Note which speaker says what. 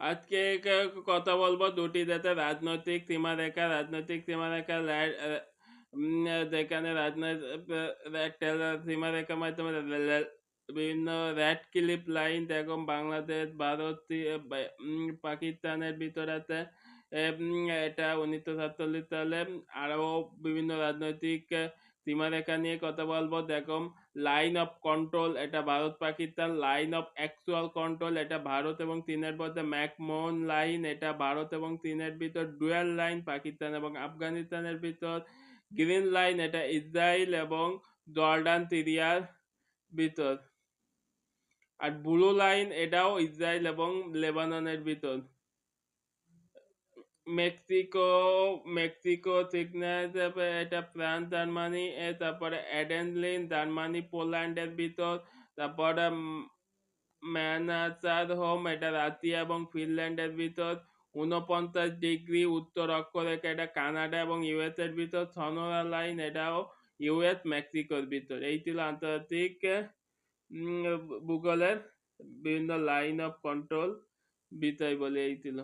Speaker 1: আজকে কথা বলব? দুটি দেশে রাজনৈতিক সীমারেখা রাজনৈতিক সীমারেখা যেখানে রাজনৈতিক সীমারেখার মাধ্যমে বিভিন্ন রেড ক্লিপ লাইন দেখো বাংলাদেশ, ভারত পাকিস্তানের ভিতর আছে এটা উনিশশো সাতচল্লিশ সালে আরও বিভিন্ন রাজনৈতিক সীমারেখা নিয়ে কথা বলব। দেখো লাইন অফ কন্ট্রোল এটা Bharat, Pakistan line of actual control এটা ভারত এবং চীনের মধ্যে ম্যাকমোহন লাইন এটা ভারত এবং চীনের ভিতর, ডুয়াল লাইন পাকিস্তান এবং আফগানিস্তানের ভিতর, গ্রিন লাইন এটা ইসরায়েল এবং জর্ডান, সিরিয়ার ভিতর। আর ব্লু লাইন এটাও ইসরায়েল এবং লেবাননের ভিতর। মেক্সিকো মেক্সিকো সিগন্যাস এটা ফ্রান্স, জার্মানি, এ তারপরে অ্যাডেনলিন, জার্মানি, পোল্যান্ডের ভিতর, তারপরে ম্যানাচার হোম, এটা রাশিয়া এবং ফিনল্যান্ডের ভিতর উনপঞ্চাশ ডিগ্রি উত্তর অক্ষরেখা, এটা কানাডা এবং ইউএস এর ভিতর, সনোরা লাইন, এটাও ইউএস, মেক্সিকোর ভিতর। এই ছিল আন্তর্জাতিক ভূগোলের বিভিন্ন লাইন অফ কন্ট্রোল বিষয় বলে এই ছিল।